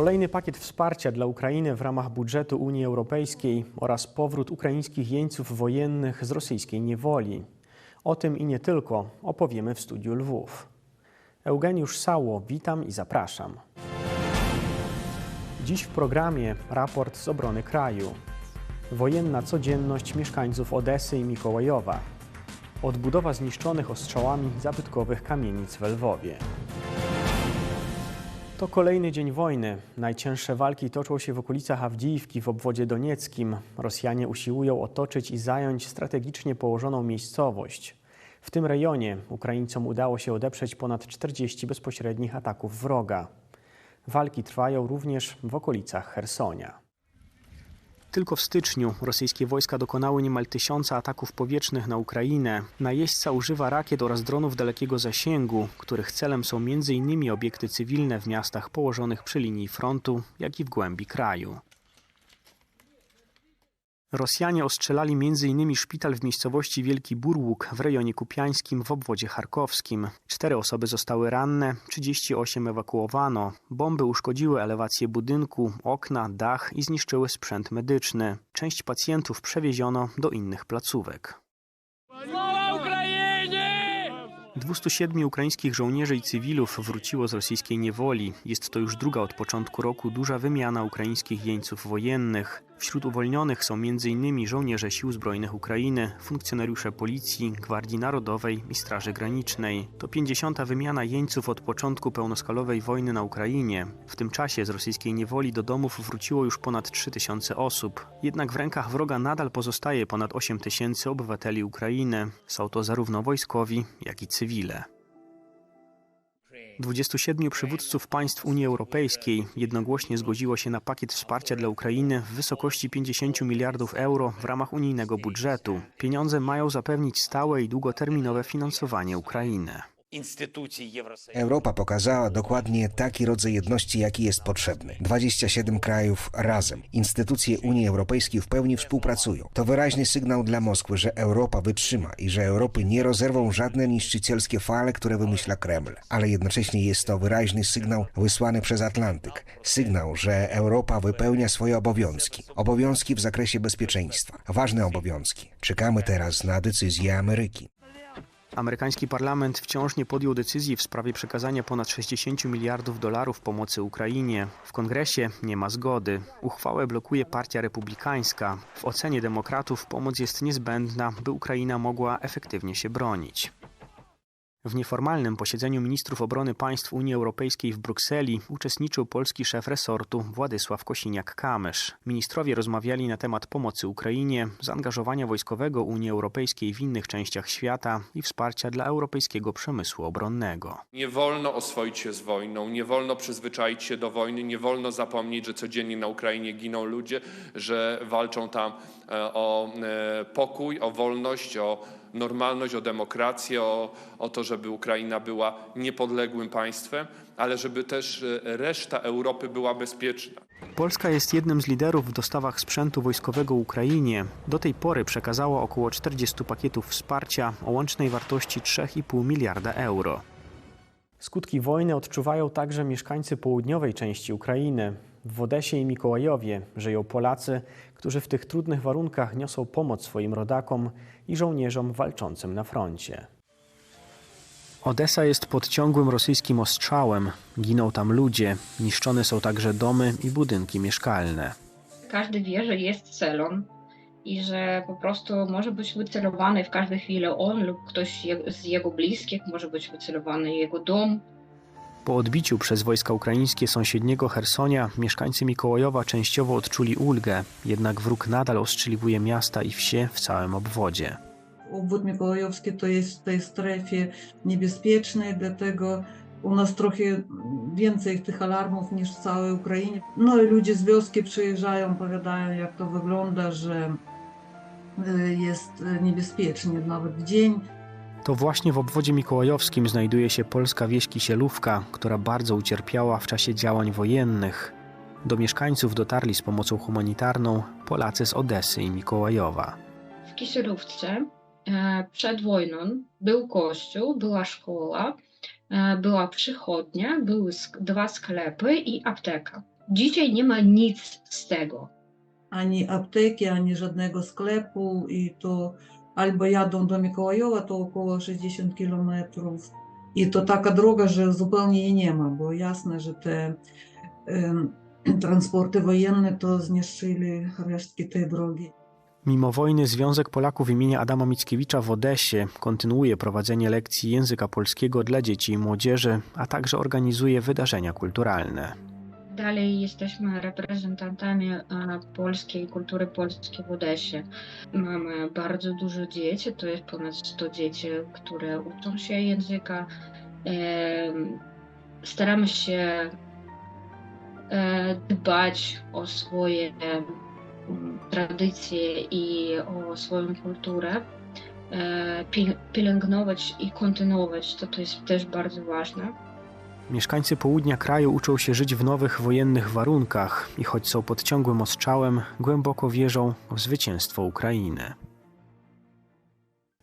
Kolejny pakiet wsparcia dla Ukrainy w ramach budżetu Unii Europejskiej oraz powrót ukraińskich jeńców wojennych z rosyjskiej niewoli. O tym i nie tylko opowiemy w studiu Lwów. Eugeniusz Sało, witam i zapraszam. Dziś w programie raport z obrony kraju. Wojenna codzienność mieszkańców Odesy i Mikołajowa. Odbudowa zniszczonych ostrzałami zabytkowych kamienic w Lwowie. To kolejny dzień wojny. Najcięższe walki toczą się w okolicach Awdijiwki w obwodzie donieckim. Rosjanie usiłują otoczyć i zająć strategicznie położoną miejscowość. W tym rejonie Ukraińcom udało się odeprzeć ponad 40 bezpośrednich ataków wroga. Walki trwają również w okolicach Hersonia. Tylko w styczniu rosyjskie wojska dokonały niemal tysiąca ataków powietrznych na Ukrainę. Najeźdźca używa rakiet oraz dronów dalekiego zasięgu, których celem są m.in. obiekty cywilne w miastach położonych przy linii frontu, jak i w głębi kraju. Rosjanie ostrzelali m.in. szpital w miejscowości Wielki Burłuk w rejonie kupiańskim w obwodzie charkowskim. Cztery osoby zostały ranne, 38 ewakuowano. Bomby uszkodziły elewację budynku, okna, dach i zniszczyły sprzęt medyczny. Część pacjentów przewieziono do innych placówek. 207 ukraińskich żołnierzy i cywilów wróciło z rosyjskiej niewoli. Jest to już druga od początku roku duża wymiana ukraińskich jeńców wojennych. Wśród uwolnionych są m.in. żołnierze Sił Zbrojnych Ukrainy, funkcjonariusze Policji, Gwardii Narodowej i Straży Granicznej. To 50. wymiana jeńców od początku pełnoskalowej wojny na Ukrainie. W tym czasie z rosyjskiej niewoli do domów wróciło już ponad 3000 osób. Jednak w rękach wroga nadal pozostaje ponad 8 tysięcy obywateli Ukrainy. Są to zarówno wojskowi, jak i cywile. 27 przywódców państw Unii Europejskiej jednogłośnie zgodziło się na pakiet wsparcia dla Ukrainy w wysokości 50 miliardów euro w ramach unijnego budżetu. Pieniądze mają zapewnić stałe i długoterminowe finansowanie Ukrainy. Europa pokazała dokładnie taki rodzaj jedności, jaki jest potrzebny. 27 krajów razem. Instytucje Unii Europejskiej w pełni współpracują. To wyraźny sygnał dla Moskwy, że Europa wytrzyma i że Europy nie rozerwą żadne niszczycielskie fale, które wymyśla Kreml. Ale jednocześnie jest to wyraźny sygnał wysłany przez Atlantyk. Sygnał, że Europa wypełnia swoje obowiązki. Obowiązki w zakresie bezpieczeństwa. Ważne obowiązki. Czekamy teraz na decyzję Ameryki. Amerykański parlament wciąż nie podjął decyzji w sprawie przekazania ponad 60 miliardów dolarów pomocy Ukrainie. W kongresie nie ma zgody. Uchwałę blokuje Partia Republikańska. W ocenie demokratów pomoc jest niezbędna, by Ukraina mogła efektywnie się bronić. W nieformalnym posiedzeniu ministrów obrony państw Unii Europejskiej w Brukseli uczestniczył polski szef resortu Władysław Kosiniak-Kamysz. Ministrowie rozmawiali na temat pomocy Ukrainie, zaangażowania wojskowego Unii Europejskiej w innych częściach świata i wsparcia dla europejskiego przemysłu obronnego. Nie wolno oswoić się z wojną, nie wolno przyzwyczaić się do wojny, nie wolno zapomnieć, że codziennie na Ukrainie giną ludzie, że walczą tam e, o e, pokój, o wolność, o normalność, o demokrację, o, o to, żeby Ukraina była niepodległym państwem, ale żeby też e, reszta Europy była bezpieczna. Polska jest jednym z liderów w dostawach sprzętu wojskowego Ukrainie. Do tej pory przekazała około 40 pakietów wsparcia o łącznej wartości 3,5 miliarda euro. Skutki wojny odczuwają także mieszkańcy południowej części Ukrainy. W Odesie i Mikołajowie żyją Polacy, którzy w tych trudnych warunkach niosą pomoc swoim rodakom i żołnierzom walczącym na froncie. Odesa jest pod ciągłym rosyjskim ostrzałem. Giną tam ludzie, niszczone są także domy i budynki mieszkalne. każdy wie, że jest celem i że po prostu może być wycelowany w każdej chwili on lub ktoś z jego bliskich, może być wycelowany jego dom. Po odbiciu przez wojska ukraińskie sąsiedniego Hersonia mieszkańcy Mikołajowa częściowo odczuli ulgę, jednak wróg nadal ostrzeliwuje miasta i wsie w całym obwodzie. Obwód Mikołajowski to jest w tej strefie niebezpiecznej, dlatego u nas trochę więcej tych alarmów niż w całej Ukrainie. No i ludzie z wioski przyjeżdżają, opowiadają jak to wygląda, że y, jest y, niebezpiecznie nawet w dzień. To właśnie w obwodzie mikołajowskim znajduje się polska wieś Kisielówka, która bardzo ucierpiała w czasie działań wojennych. Do mieszkańców dotarli z pomocą humanitarną Polacy z Odesy i Mikołajowa. W Kisielówce e, przed wojną był kościół, była szkoła, e, była przychodnia, były dwa sklepy i apteka. Dzisiaj nie ma nic z tego. Ani apteki, ani żadnego sklepu i to albo jadą do Mikołajowa, to około 60 kilometrów. I to taka droga, że zupełnie jej nie ma, bo jasne, że te transporty wojenne to zniszczyli resztki tej drogi. Mimo wojny Związek Polaków imienia Adama Mickiewicza w Odesie kontynuuje prowadzenie lekcji języka polskiego dla dzieci i młodzieży, a także organizuje wydarzenia kulturalne. Dalej jesteśmy reprezentantami e, polskiej kultury polskiej w Odesie. Mamy bardzo dużo dzieci, to jest ponad 100 dzieci, które uczą się języka. Em, Staramy się e, dbać o swoje tradycje i o swoją kulturę, e, pi- pielęgnować i kontynuować. To, to jest też bardzo ważne. Mieszkańcy południa kraju uczą się żyć w nowych wojennych warunkach i choć są pod ciągłym ostrzałem, głęboko wierzą w zwycięstwo Ukrainy.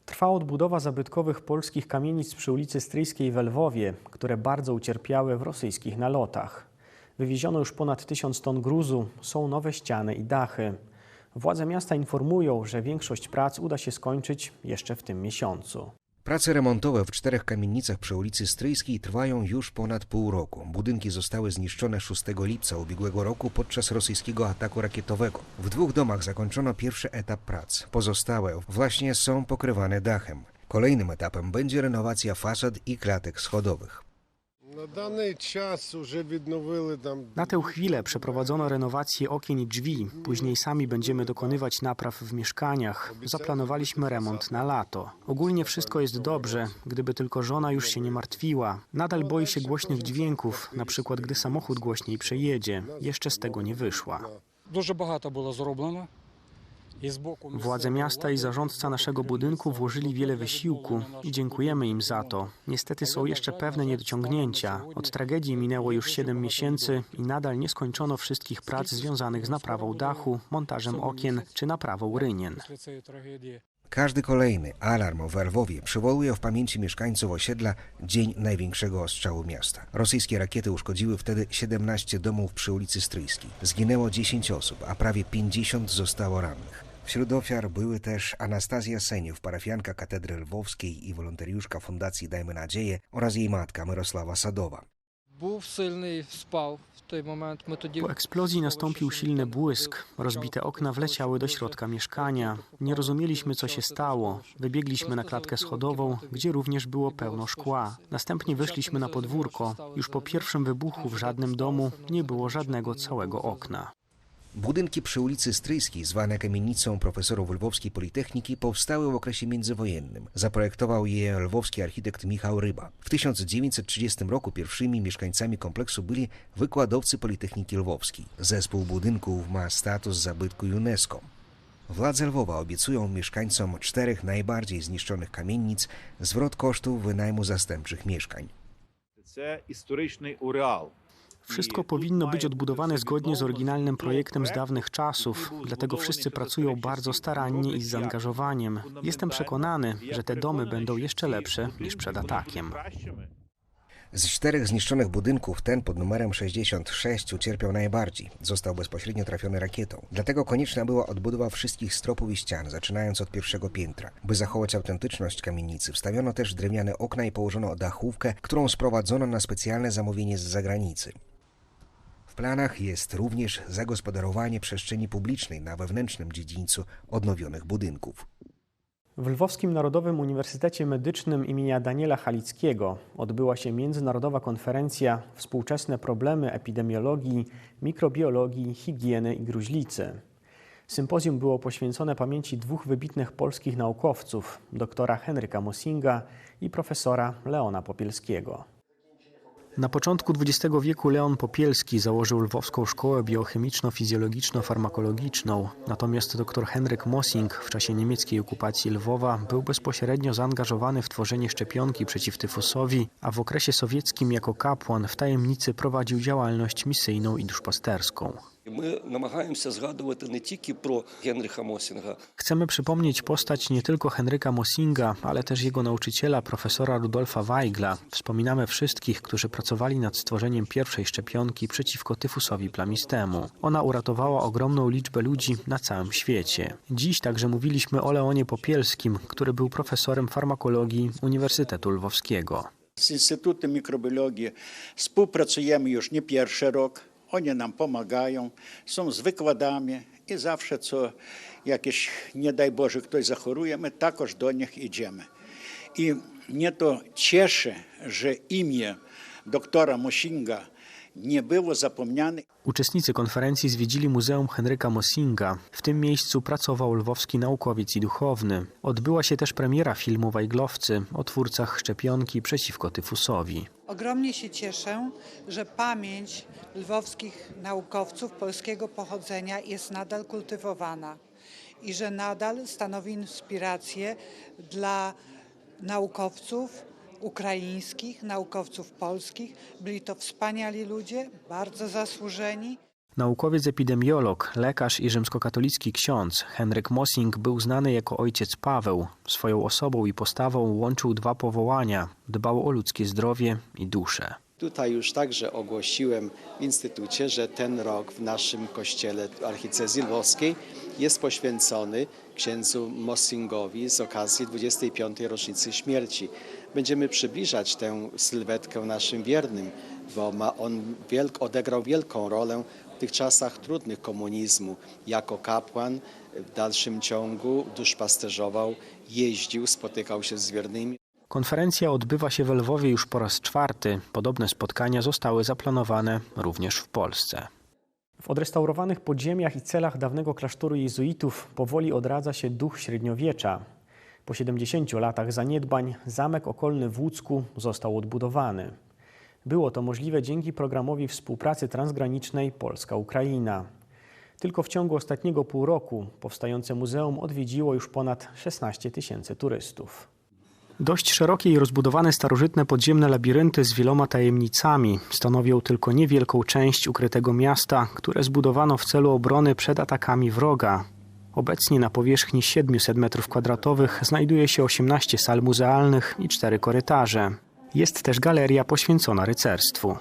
Trwa odbudowa zabytkowych polskich kamienic przy ulicy Stryjskiej w Lwowie, które bardzo ucierpiały w rosyjskich nalotach. Wywieziono już ponad tysiąc ton gruzu, są nowe ściany i dachy. Władze miasta informują, że większość prac uda się skończyć jeszcze w tym miesiącu. Prace remontowe w czterech kamienicach przy ulicy Stryjskiej trwają już ponad pół roku. Budynki zostały zniszczone 6 lipca ubiegłego roku podczas rosyjskiego ataku rakietowego. W dwóch domach zakończono pierwszy etap prac. Pozostałe właśnie są pokrywane dachem. Kolejnym etapem będzie renowacja fasad i klatek schodowych. Na tę chwilę przeprowadzono renowację okien i drzwi. Później sami będziemy dokonywać napraw w mieszkaniach. Zaplanowaliśmy remont na lato. Ogólnie wszystko jest dobrze, gdyby tylko żona już się nie martwiła. Nadal boi się głośnych dźwięków, na przykład gdy samochód głośniej przejedzie. Jeszcze z tego nie wyszła. Дуже багато було зроблено. Władze miasta i zarządca naszego budynku włożyli wiele wysiłku i dziękujemy im za to. Niestety są jeszcze pewne niedociągnięcia. Od tragedii minęło już 7 miesięcy i nadal nie skończono wszystkich prac związanych z naprawą dachu, montażem okien czy naprawą rynien. Każdy kolejny alarm o Warwowie przywołuje w pamięci mieszkańców osiedla dzień największego ostrzału miasta. Rosyjskie rakiety uszkodziły wtedy 17 domów przy ulicy Stryjskiej. Zginęło 10 osób, a prawie 50 zostało rannych. Wśród ofiar były też Anastazja Seniów, parafianka Katedry Lwowskiej i wolontariuszka Fundacji Dajmy Nadzieję oraz jej matka Mirosława Sadowa. Był silny, spał w tym moment. Po eksplozji nastąpił silny błysk. Rozbite okna wleciały do środka mieszkania. Nie rozumieliśmy, co się stało. Wybiegliśmy na klatkę schodową, gdzie również było pełno szkła. Następnie wyszliśmy na podwórko. Już po pierwszym wybuchu w żadnym domu nie było żadnego całego okna. Budynki przy ulicy Stryjskiej, zwane kamienicą profesorów lwowskiej Politechniki, powstały w okresie międzywojennym. Zaprojektował je lwowski architekt Michał Ryba. W 1930 roku pierwszymi mieszkańcami kompleksu byli wykładowcy Politechniki Lwowskiej. Zespół budynków ma status zabytku UNESCO. Władze Lwowa obiecują mieszkańcom czterech najbardziej zniszczonych kamienic zwrot kosztów wynajmu zastępczych mieszkań. To historyczny ureal – wszystko powinno być odbudowane zgodnie z oryginalnym projektem z dawnych czasów, dlatego wszyscy pracują bardzo starannie i z zaangażowaniem. Jestem przekonany, że te domy będą jeszcze lepsze niż przed atakiem. Z czterech zniszczonych budynków ten pod numerem 66 ucierpiał najbardziej. Został bezpośrednio trafiony rakietą. Dlatego konieczna była odbudowa wszystkich stropów i ścian, zaczynając od pierwszego piętra. By zachować autentyczność kamienicy, wstawiono też drewniane okna i położono dachówkę, którą sprowadzono na specjalne zamówienie z zagranicy. Planach jest również zagospodarowanie przestrzeni publicznej na wewnętrznym dziedzińcu odnowionych budynków. W Lwowskim Narodowym Uniwersytecie Medycznym imienia Daniela Halickiego odbyła się międzynarodowa konferencja Współczesne problemy epidemiologii, mikrobiologii, higieny i gruźlicy. Sympozjum było poświęcone pamięci dwóch wybitnych polskich naukowców, doktora Henryka Mosinga i profesora Leona Popielskiego. Na początku XX wieku Leon Popielski założył Lwowską Szkołę Biochemiczno-Fizjologiczno-Farmakologiczną, natomiast dr Henryk Mossing w czasie niemieckiej okupacji Lwowa był bezpośrednio zaangażowany w tworzenie szczepionki przeciw tyfusowi, a w okresie sowieckim jako kapłan w tajemnicy prowadził działalność misyjną i duszpasterską. My Chcemy przypomnieć postać nie tylko Henryka Mosinga, ale też jego nauczyciela, profesora Rudolfa Weigla. Wspominamy wszystkich, którzy pracowali nad stworzeniem pierwszej szczepionki przeciwko tyfusowi plamistemu. Ona uratowała ogromną liczbę ludzi na całym świecie. Dziś także mówiliśmy o Leonie Popielskim, który był profesorem farmakologii Uniwersytetu Lwowskiego. Z Instytutem Mikrobiologii współpracujemy już nie pierwszy rok. Oni nam pomagają, są z wykładami i zawsze co jakieś, nie daj Boże, ktoś zachoruje, my takoż do nich idziemy. I mnie to cieszy, że imię doktora Musinga nie było zapomniane. Uczestnicy konferencji zwiedzili Muzeum Henryka Mossinga. W tym miejscu pracował lwowski naukowiec i duchowny. Odbyła się też premiera filmu Wajglowcy o twórcach szczepionki przeciwko tyfusowi. Ogromnie się cieszę, że pamięć lwowskich naukowców polskiego pochodzenia jest nadal kultywowana i że nadal stanowi inspirację dla naukowców ukraińskich, naukowców polskich. Byli to wspaniali ludzie, bardzo zasłużeni. Naukowiec epidemiolog, lekarz i rzymskokatolicki ksiądz Henryk Mossing był znany jako ojciec Paweł. Swoją osobą i postawą łączył dwa powołania. Dbał o ludzkie zdrowie i duszę. Tutaj już także ogłosiłem w Instytucie, że ten rok w naszym kościele archidiecezji lwowskiej jest poświęcony księdzu Mossingowi z okazji 25. rocznicy śmierci. Będziemy przybliżać tę sylwetkę naszym wiernym, bo ma on wielk, odegrał wielką rolę w tych czasach trudnych komunizmu. Jako kapłan w dalszym ciągu duszpasterzował, jeździł, spotykał się z wiernymi. Konferencja odbywa się w Lwowie już po raz czwarty. Podobne spotkania zostały zaplanowane również w Polsce. W odrestaurowanych podziemiach i celach dawnego klasztoru jezuitów powoli odradza się duch średniowiecza. Po 70 latach zaniedbań zamek okolny w Łódzku został odbudowany. Było to możliwe dzięki programowi współpracy transgranicznej Polska-Ukraina. Tylko w ciągu ostatniego pół roku powstające muzeum odwiedziło już ponad 16 tysięcy turystów. Dość szerokie i rozbudowane starożytne podziemne labirynty z wieloma tajemnicami stanowią tylko niewielką część ukrytego miasta, które zbudowano w celu obrony przed atakami wroga. Obecnie na powierzchni 700 m2 znajduje się 18 sal muzealnych i 4 korytarze. Jest też galeria poświęcona rycerstwu.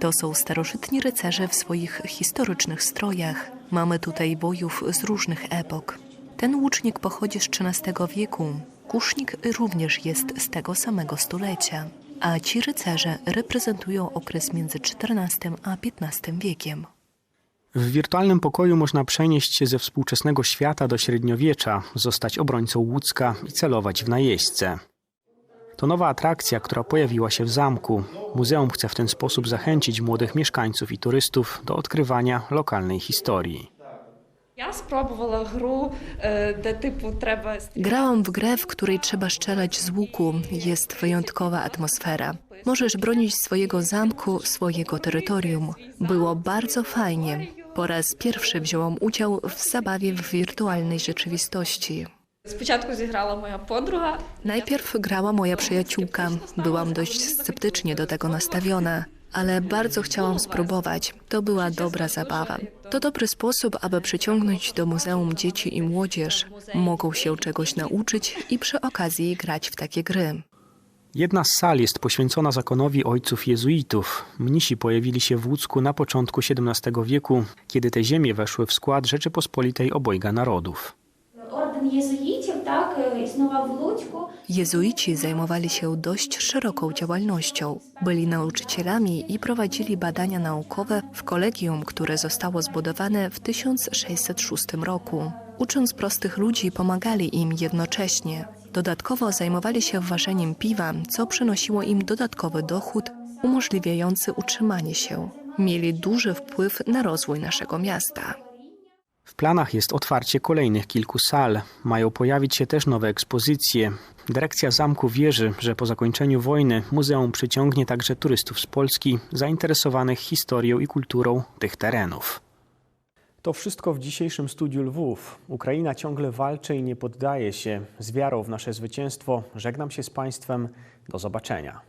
To są starożytni rycerze w swoich historycznych strojach. Mamy tutaj bojów z różnych epok. Ten łucznik pochodzi z XIII wieku. Kusznik również jest z tego samego stulecia. A ci rycerze reprezentują okres między XIV a XV wiekiem. W wirtualnym pokoju można przenieść się ze współczesnego świata do średniowiecza, zostać obrońcą łódzka i celować w najeźdźce. To nowa atrakcja, która pojawiła się w zamku. Muzeum chce w ten sposób zachęcić młodych mieszkańców i turystów do odkrywania lokalnej historii. Ja gru, e, typu trzeba... Grałam w grę, w której trzeba strzelać z łuku. Jest wyjątkowa atmosfera. Możesz bronić swojego zamku, swojego terytorium. Było bardzo fajnie. Po raz pierwszy wzięłam udział w zabawie w wirtualnej rzeczywistości. Spoczatku zgrała moja podruga. Najpierw grała moja przyjaciółka. Byłam dość sceptycznie do tego nastawiona, ale bardzo chciałam spróbować. To była dobra zabawa. To dobry sposób, aby przyciągnąć do muzeum dzieci i młodzież. Mogą się czegoś nauczyć i przy okazji grać w takie gry. Jedna z sal jest poświęcona zakonowi ojców jezuitów. Mnisi pojawili się w Łódzku na początku XVII wieku, kiedy te ziemie weszły w skład Rzeczypospolitej Obojga Narodów. Orden tak w Jezuici zajmowali się dość szeroką działalnością. Byli nauczycielami i prowadzili badania naukowe w kolegium, które zostało zbudowane w 1606 roku. Ucząc prostych ludzi, pomagali im jednocześnie. Dodatkowo zajmowali się ważeniem piwa, co przynosiło im dodatkowy dochód umożliwiający utrzymanie się. Mieli duży wpływ na rozwój naszego miasta. W planach jest otwarcie kolejnych kilku sal. Mają pojawić się też nowe ekspozycje. Dyrekcja zamku wierzy, że po zakończeniu wojny muzeum przyciągnie także turystów z Polski zainteresowanych historią i kulturą tych terenów. To wszystko w dzisiejszym studiu Lwów. Ukraina ciągle walczy i nie poddaje się. Z wiarą w nasze zwycięstwo żegnam się z Państwem. Do zobaczenia.